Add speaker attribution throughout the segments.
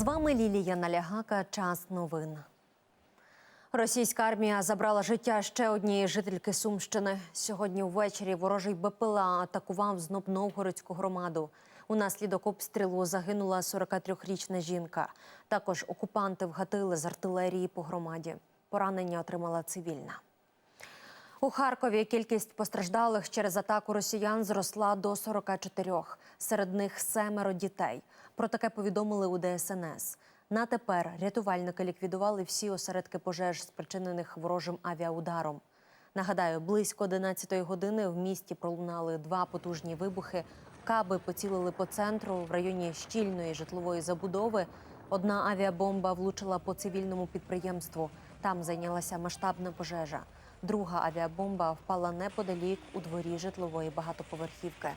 Speaker 1: З вами Лілія Налягака. Час новин. Російська армія забрала життя ще однієї жительки Сумщини. Сьогодні ввечері ворожий БПЛА атакував знов Новгородську громаду. Унаслідок обстрілу загинула 43-річна жінка. Також окупанти вгатили з артилерії по громаді. Поранення отримала цивільна. У Харкові кількість постраждалих через атаку росіян зросла до 44. Серед них семеро дітей. Про таке повідомили у ДСНС. На тепер рятувальники ліквідували всі осередки пожеж, спричинених ворожим авіаударом. Нагадаю, близько 11 години в місті пролунали два потужні вибухи. Каби поцілили по центру в районі щільної житлової забудови. Одна авіабомба влучила по цивільному підприємству. Там зайнялася масштабна пожежа. Друга авіабомба впала неподалік у дворі житлової багатоповерхівки.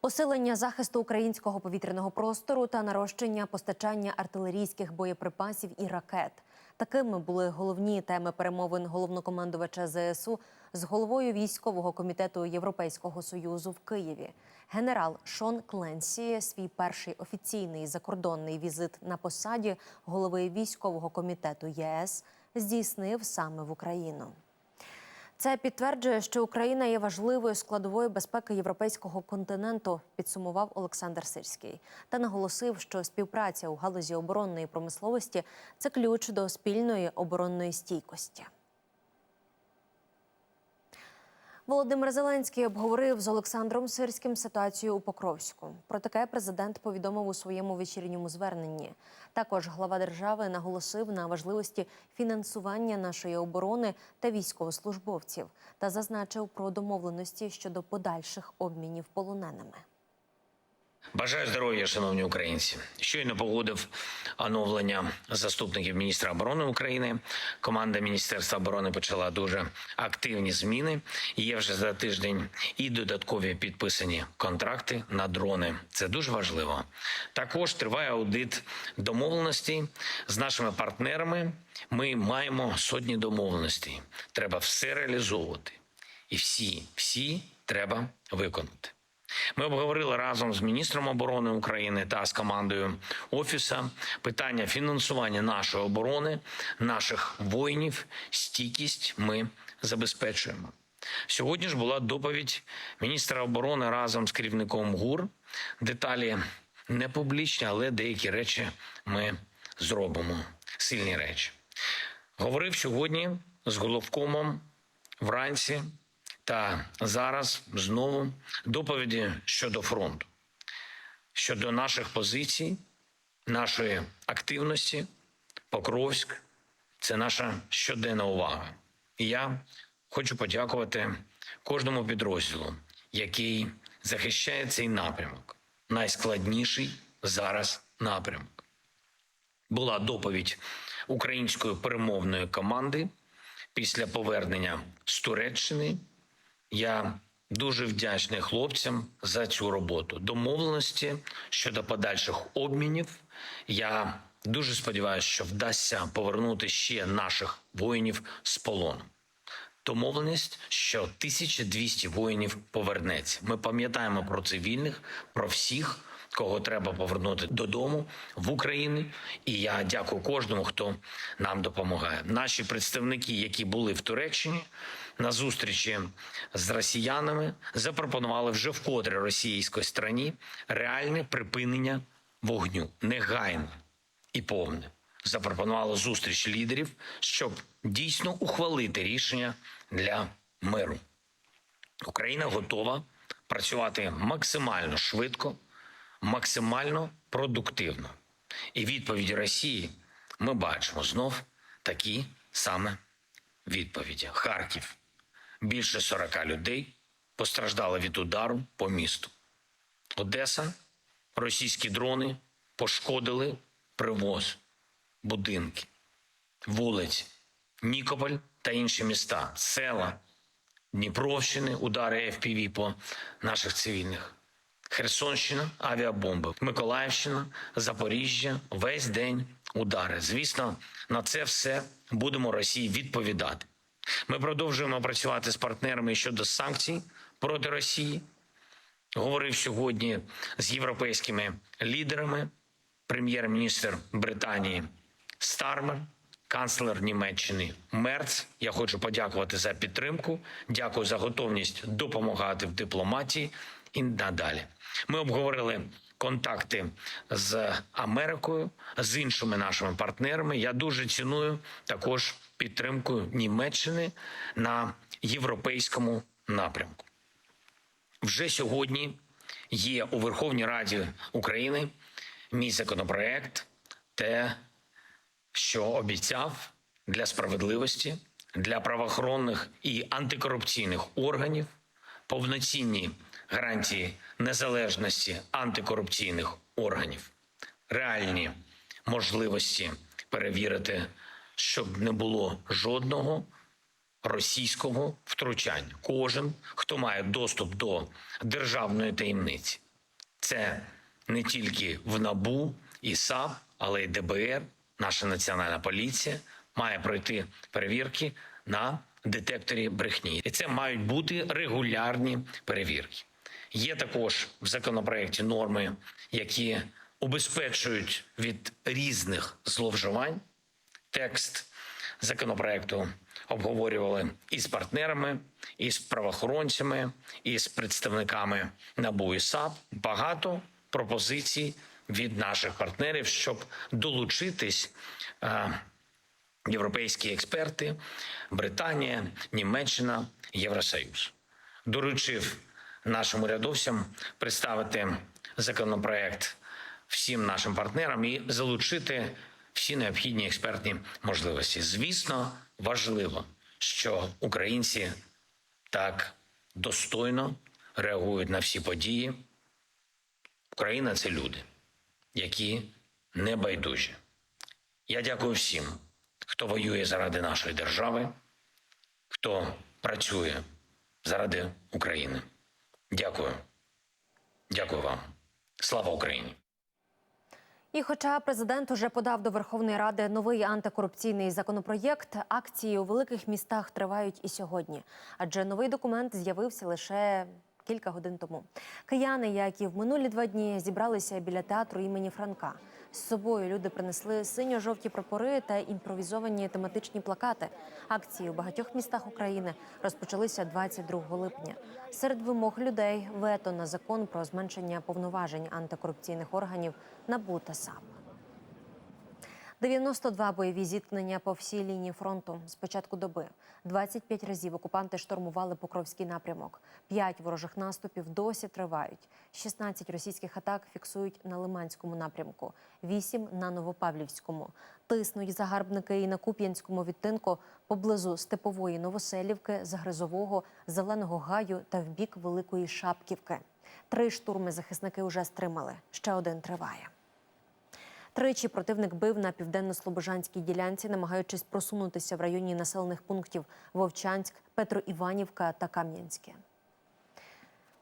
Speaker 1: Посилення захисту українського повітряного простору та нарощення постачання артилерійських боєприпасів і ракет. Такими були головні теми перемовин головнокомандувача ЗСУ з головою військового комітету Європейського союзу в Києві. Генерал Шон Кленсі свій перший офіційний закордонний візит на посаді голови військового комітету ЄС здійснив саме в Україну. Це підтверджує, що Україна є важливою складовою безпеки європейського континенту, підсумував Олександр Сирський та наголосив, що співпраця у галузі оборонної промисловості це ключ до спільної оборонної стійкості. Володимир Зеленський обговорив з Олександром Сирським ситуацію у Покровську. Про таке президент повідомив у своєму вечірньому зверненні. Також глава держави наголосив на важливості фінансування нашої оборони та військовослужбовців та зазначив про домовленості щодо подальших обмінів полоненими.
Speaker 2: Бажаю здоров'я, шановні українці. Щойно погодив оновлення заступників міністра оборони України. Команда Міністерства оборони почала дуже активні зміни. Є вже за тиждень і додаткові підписані контракти на дрони. Це дуже важливо. Також триває аудит домовленостей з нашими партнерами. Ми маємо сотні домовленостей. Треба все реалізовувати, і всі, всі треба виконати. Ми обговорили разом з міністром оборони України та з командою офіса питання фінансування нашої оборони, наших воїнів. Стійкість ми забезпечуємо. Сьогодні ж була доповідь міністра оборони разом з керівником ГУР. Деталі не публічні, але деякі речі ми зробимо. Сильні речі. Говорив сьогодні з головкомом вранці. Та зараз знову доповіді щодо фронту, щодо наших позицій, нашої активності, Покровськ це наша щоденна увага. І я хочу подякувати кожному підрозділу, який захищає цей напрямок. Найскладніший зараз напрямок. Була доповідь української перемовної команди після повернення з Туреччини. Я дуже вдячний хлопцям за цю роботу. Домовленості щодо подальших обмінів. Я дуже сподіваюся, що вдасться повернути ще наших воїнів з полону. Домовленість, що 1200 воїнів повернеться. Ми пам'ятаємо про цивільних, про всіх, кого треба повернути додому в Україну. І я дякую кожному, хто нам допомагає. Наші представники, які були в Туреччині на зустрічі з росіянами, запропонували вже вкотре російській стороні реальне припинення вогню, негайне і повне. Запропонували зустріч лідерів, щоб дійсно ухвалити рішення для миру. Україна готова працювати максимально швидко, максимально продуктивно. І відповіді Росії ми бачимо знов такі саме відповіді. Харків більше 40 людей постраждали від удару по місту. Одеса, російські дрони пошкодили привоз, будинки, вулиці, Нікополь та інші міста, села, Дніпровщини, удари FPV по наших цивільних. Херсонщина, авіабомби, Миколаївщина, Запоріжжя, весь день удари. Звісно, на це все будемо Росії відповідати. Ми продовжуємо працювати з партнерами щодо санкцій проти Росії. Говорив сьогодні з європейськими лідерами прем'єр-міністр Британії Стармер, канцлер Німеччини Мерц. Я хочу подякувати за підтримку. Дякую за готовність допомагати в дипломатії і надалі. Ми обговорили контакти з Америкою, з іншими нашими партнерами. Я дуже ціную також підтримку Німеччини на європейському напрямку. Вже сьогодні є у Верховній Раді України мій законопроект, те, що обіцяв для справедливості, для правоохоронних і антикорупційних органів повноцінні гарантії незалежності антикорупційних органів, реальні можливості перевірити, щоб не було жодного російського втручання. Кожен, хто має доступ до державної таємниці, це не тільки в НАБУ і САП, але й ДБР, наша національна поліція має пройти перевірки на детекторі брехні. І це мають бути регулярні перевірки. Є також в законопроекті норми, які убезпечують від різних зловживань. Текст законопроекту обговорювали і з партнерами, і з правоохоронцями, і з представниками НАБУ і САП. Багато пропозицій від наших партнерів, щоб долучитись. е, Європейські експерти, Британія, Німеччина, Євросоюз доручив нашим урядовцям представити законопроект всім нашим партнерам і залучити всі необхідні експертні можливості. Звісно, важливо, що українці так достойно реагують на всі події. Україна це люди, які не байдужі. Я дякую всім, хто воює заради нашої держави, хто працює заради України. Дякую. Дякую вам. Слава Україні!
Speaker 1: І хоча президент уже подав до Верховної Ради новий антикорупційний законопроєкт, акції у великих містах тривають і сьогодні, адже новий документ з'явився лише кілька годин тому. Кияни, як і в минулі два дні, зібралися біля театру імені Франка. З собою люди принесли синьо-жовті прапори та імпровізовані тематичні плакати. Акції у багатьох містах України розпочалися 22 липня. Серед вимог людей вето на закон про зменшення повноважень антикорупційних органів НАБУ та САП. 92 бойові зіткнення по всій лінії фронту з початку доби. 25 разів окупанти штурмували Покровський напрямок. П'ять ворожих наступів досі тривають. 16 російських атак фіксують на Лиманському напрямку, 8 – на Новопавлівському. Тиснуть загарбники і на Куп'янському відтинку поблизу Степової Новоселівки, Загризового, Зеленого Гаю та в бік Великої Шапківки. Три штурми захисники вже стримали. Ще один триває. Тричі противник бив на південно-слобожанській ділянці, намагаючись просунутися в районі населених пунктів Вовчанськ, Петроіванівка та Кам'янське.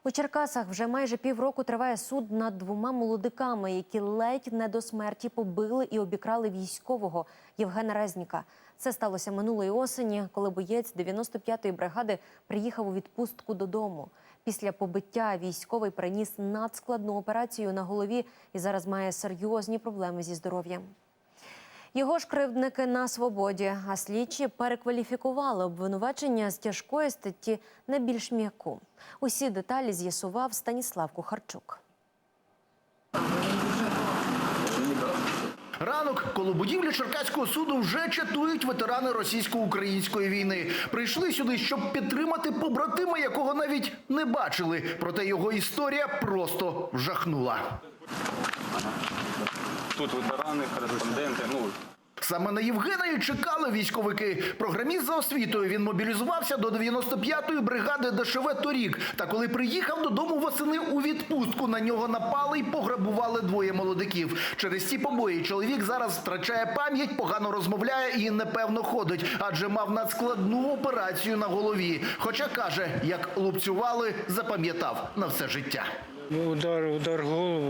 Speaker 1: У Черкасах вже майже півроку триває суд над двома молодиками, які ледь не до смерті побили і обікрали військового Євгена Резніка. Це сталося минулої осені, коли боєць 95-ї бригади приїхав у відпустку додому. Після побиття військовий переніс надскладну операцію на голові і зараз має серйозні проблеми зі здоров'ям. Його ж кривдники на свободі, а слідчі перекваліфікували обвинувачення з тяжкої статті на більш м'яку. Усі деталі з'ясував Станіслав Кухарчук.
Speaker 3: Ранок коло будівлі Черкаського суду вже чатують ветерани російсько-української війни. Прийшли сюди, щоб підтримати побратима, якого навіть не бачили. Проте його історія просто вжахнула.
Speaker 4: Тут ветерани, кореспонденти. Ну
Speaker 3: Саме на Євгена і чекали військовики. Програміст за освітою він мобілізувався до 95-ї бригади ДШВ торік. Та коли приїхав додому восени у відпустку, на нього напали і пограбували двоє молодиків. Через ці побої чоловік зараз втрачає пам'ять, погано розмовляє і непевно ходить, адже мав надскладну операцію на голові. Хоча каже, як лупцювали, запам'ятав на все життя.
Speaker 5: Удар, удар голову.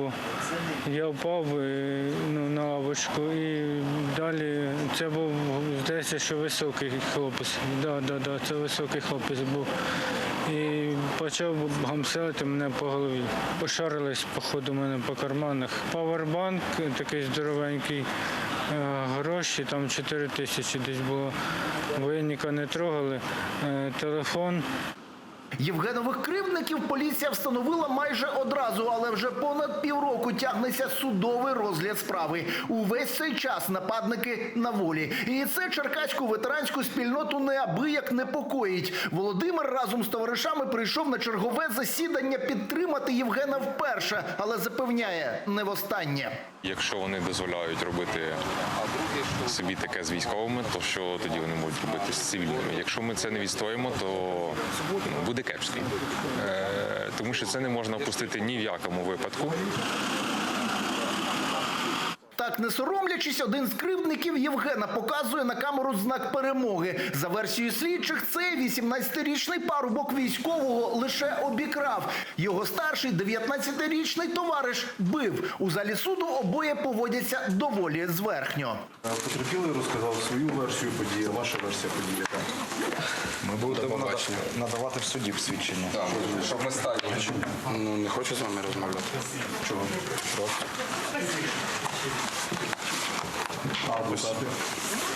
Speaker 5: Я впав е, ну, на лавочку і далі це був здається, що високий хлопець. Да, да, да, це високий хлопець був. І почав гамселити мене по голові. Пошарились, походу, мене по карманах. Павербанк такий здоровенький, е, гроші, там 4 тисячі десь було. Воєнника не трогали. Е, Телефон.
Speaker 3: Євгенових кривдників поліція встановила майже одразу, але вже понад півроку тягнеться судовий розгляд справи. Увесь цей час нападники на волі. І це черкаську ветеранську спільноту неабияк непокоїть. Володимир разом з товаришами прийшов на чергове засідання підтримати Євгена вперше, але запевняє не востаннє.
Speaker 6: Якщо вони дозволяють робити собі таке з військовими, то що тоді вони можуть робити з цивільними? Якщо ми це не відстоїмо, то ну, буде кепсько. Е, тому що це не можна опустити ні в якому випадку.
Speaker 3: Так, не соромлячись, один з кривдників Євгена показує на камеру знак перемоги. За версією слідчих, цей 18-річний парубок військового лише обікрав. Його старший 19-річний товариш бив. У залі суду обоє поводяться доволі зверхньо.
Speaker 7: Потерпілий розказав свою версію події, ваша версія події. Так. Ми будемо надавати, надавати в суді свідчення.
Speaker 8: Щоб ми стали.
Speaker 7: Ну, не хочу з вами розмовляти. Чого? Просто.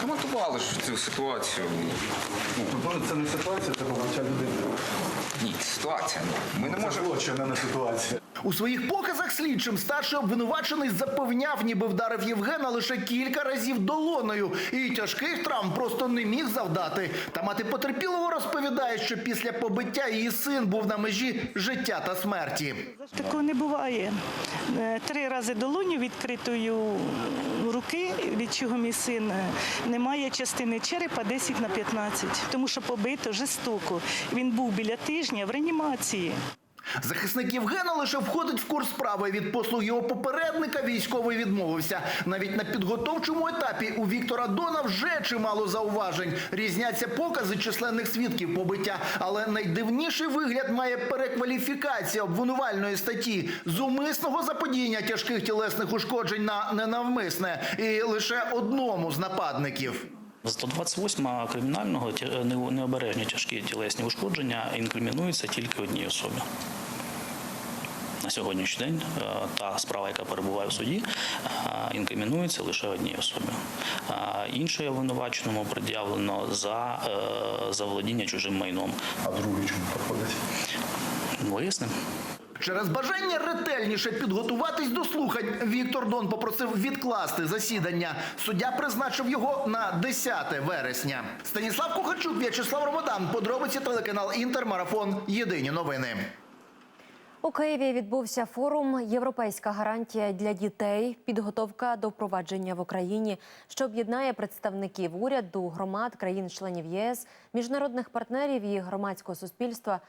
Speaker 8: Коментували ж цю ситуацію.
Speaker 7: Тобто це не ситуація, це побиття людини.
Speaker 8: Ні, ситуація. Ну, Ми не
Speaker 7: Це
Speaker 8: можемо.
Speaker 7: злочин, а не ситуація.
Speaker 3: У своїх показах слідчим старший обвинувачений запевняв, ніби вдарив Євгена лише кілька разів долоною, і тяжких травм просто не міг завдати. Та мати потерпілого розповідає, що після побиття її син був на межі життя та смерті.
Speaker 9: Такого не буває. Е, Три рази долоню відкритою руки, від чого мій син е, не має частини черепа 10 на 15, тому що побито жорстоко. Він був біля тижня в реанімації.
Speaker 3: Захисник Євгена лише входить в курс справи. Від послуг його попередника військовий відмовився. Навіть на підготовчому етапі у Віктора Дона вже чимало зауважень. Різняться покази численних свідків побиття. Але найдивніший вигляд має перекваліфікація обвинувальної статті з умисного заподіяння тяжких тілесних ушкоджень на ненавмисне і лише одному з нападників.
Speaker 10: 128 кримінального необережні тяжкі тілесні ушкодження інкримінуються тільки одній особі. На сьогоднішній день е, та справа, яка перебуває в суді, е, інкримінується лише одній особі. Е, Іншої обвинуваченому пред'явлено за е, заволодіння чужим майном.
Speaker 7: А другий чому проходить?
Speaker 10: Вияснимо.
Speaker 3: Через бажання ретельніше підготуватись до слухань Віктор Дон попросив відкласти засідання. Суддя призначив його на 10 вересня. Станіслав Кухарчук, В'ячеслав Ромадан. Подробиці телеканал Інтер. Марафон. Єдині новини.
Speaker 1: У Києві відбувся форум Європейська гарантія для дітей. Підготовка до впровадження в Україні, що об'єднає представників уряду, громад, країн-членів ЄС, міжнародних партнерів і громадського суспільства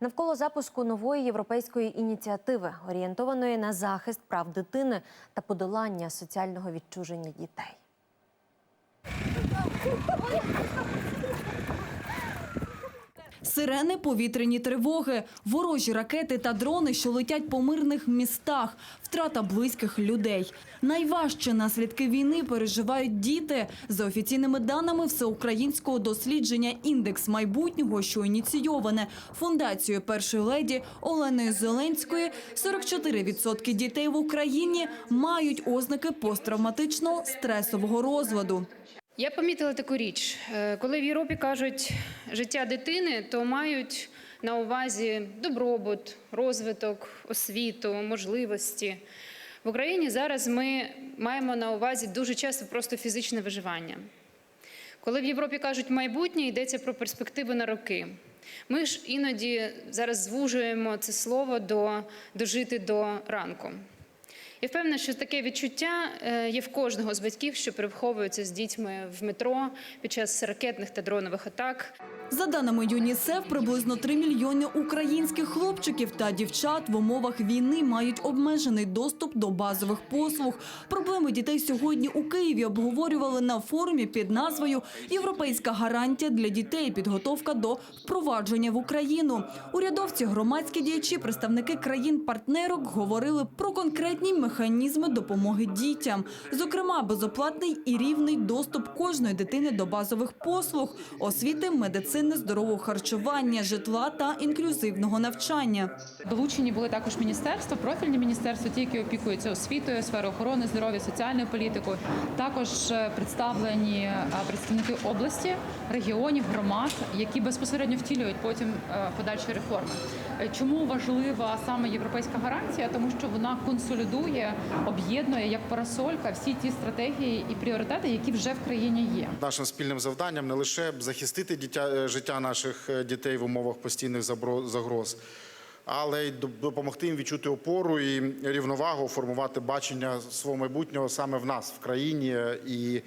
Speaker 1: навколо запуску нової європейської ініціативи, орієнтованої на захист прав дитини та подолання соціального відчуження дітей.
Speaker 11: Сирени, повітряні тривоги, ворожі ракети та дрони, що летять по мирних містах, втрата близьких людей. Найважче наслідки війни переживають діти. За офіційними даними всеукраїнського дослідження «Індекс майбутнього», що ініційоване фундацією першої леді Оленою Зеленської, 44% дітей в Україні мають ознаки посттравматичного стресового розладу.
Speaker 12: Я помітила таку річ. Е, Коли в Європі кажуть життя дитини, то мають на увазі добробут, розвиток, освіту, можливості. В Україні зараз ми маємо на увазі дуже часто просто фізичне виживання. Коли в Європі кажуть майбутнє, йдеться про перспективи на роки. Ми ж іноді зараз звужуємо це слово до дожити до ранку. Я впевнена, що таке відчуття е, є в кожного з батьків, що переховуються з дітьми в метро під час ракетних та дронових атак.
Speaker 11: За даними ЮНІСЕФ, приблизно 3 мільйони українських хлопчиків та дівчат в умовах війни мають обмежений доступ до базових послуг. Проблеми дітей сьогодні у Києві обговорювали на форумі під назвою «Європейська гарантія для дітей. Підготовка до впровадження в Україну». Урядовці, громадські діячі, представники країн-партнерок говорили про конкретні механізми механізми допомоги дітям, зокрема, безоплатний і рівний доступ кожної дитини до базових послуг, освіти, медицини, здорового харчування, житла та інклюзивного навчання.
Speaker 12: Долучені були також міністерства, профільні міністерства, ті, які опікуються освітою, сферою охорони здоров'я, соціальною політикою. Також е, представлені е, представники області, регіонів, громад, які безпосередньо втілюють потім е, подальші реформи. Е, Чому важлива саме європейська гарантія? Тому що вона консолідує, об'єднує як парасолька всі ті стратегії і пріоритети, які вже в країні є.
Speaker 7: Нашим спільним завданням не лише захистити дитя, е, життя наших е, дітей в умовах постійних загроз, але й допомогти їм відчути опору і рівновагу, формувати бачення свого майбутнього саме в нас, в країні, і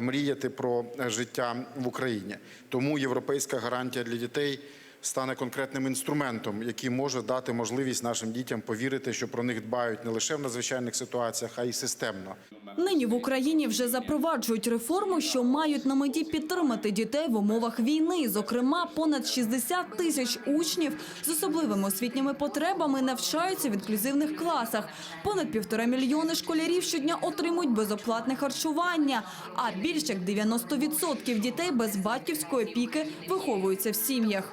Speaker 7: мріяти про життя в Україні. Тому європейська гарантія для дітей стане конкретним інструментом, який може дати можливість нашим дітям повірити, що про них дбають не лише в надзвичайних ситуаціях, а й системно.
Speaker 11: Нині в Україні вже запроваджують реформи, що мають на меті підтримати дітей в умовах війни. Зокрема, понад 60 тисяч учнів з особливими освітніми потребами навчаються в інклюзивних класах. Понад півтора мільйони школярів щодня отримують безоплатне харчування. А більш як 90% дітей без батьківської опіки виховуються в сім'ях.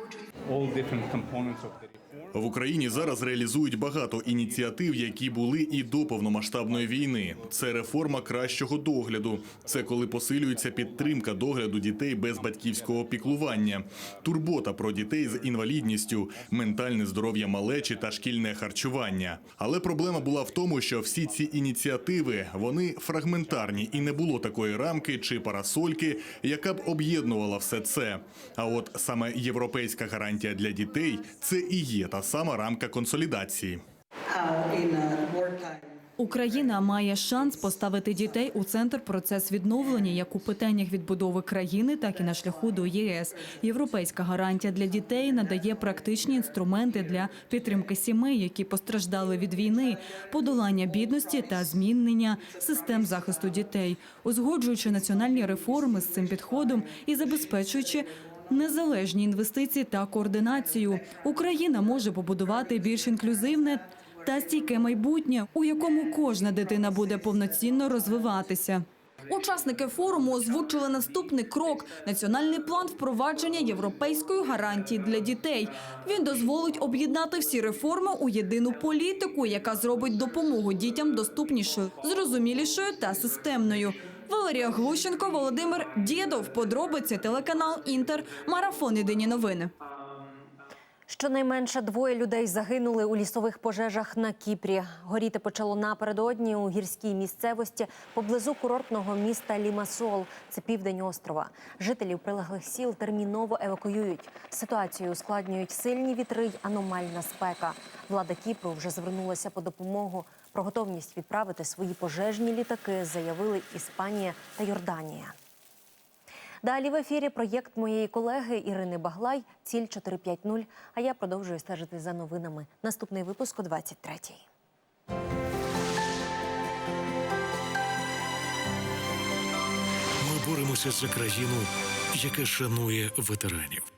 Speaker 13: all different components of the В Україні зараз реалізують багато ініціатив, які були і до повномасштабної війни. Це реформа кращого догляду. Це коли посилюється підтримка догляду дітей без батьківського піклування, турбота про дітей з інвалідністю, ментальне здоров'я малечі та шкільне харчування. Але проблема була в тому, що всі ці ініціативи вони фрагментарні і не було такої рамки чи парасольки, яка б об'єднувала все це. А от саме європейська гарантія для дітей це і є сама рамка консолідації.
Speaker 11: Україна має шанс поставити дітей у центр процес відновлення як у питаннях відбудови країни, так і на шляху до ЄС. Європейська гарантія для дітей надає практичні інструменти для підтримки сімей, які постраждали від війни, подолання бідності та змінення систем захисту дітей, узгоджуючи національні реформи з цим підходом і забезпечуючи. Незалежні інвестиції та координацію Україна може побудувати більш інклюзивне та стійке майбутнє, у якому кожна дитина буде повноцінно розвиватися. Учасники форуму озвучили наступний крок – національний план впровадження європейської гарантії для дітей. Він дозволить об'єднати всі реформи у єдину політику, яка зробить допомогу дітям доступнішою, зрозумілішою та системною. Валерія Глущенко, Володимир Дєдов. Подробиці телеканал Інтер. Марафон. Єдині новини.
Speaker 1: Щонайменше двоє людей загинули у лісових пожежах на Кіпрі. Горіти почало напередодні у гірській місцевості поблизу курортного міста Лімасол. Це південь острова. Жителів прилеглих сіл терміново евакуюють. Ситуацію ускладнюють сильні вітри й аномальна спека. Влада Кіпру вже звернулася по допомогу. Про готовність відправити свої пожежні літаки заявили Іспанія та Йорданія. Далі в ефірі проєкт моєї колеги Ірини Баглай Ціль 450. А я продовжую стежити за новинами. Наступний випуск о 23-й.
Speaker 14: Ми боремося за країну, яка шанує ветеранів.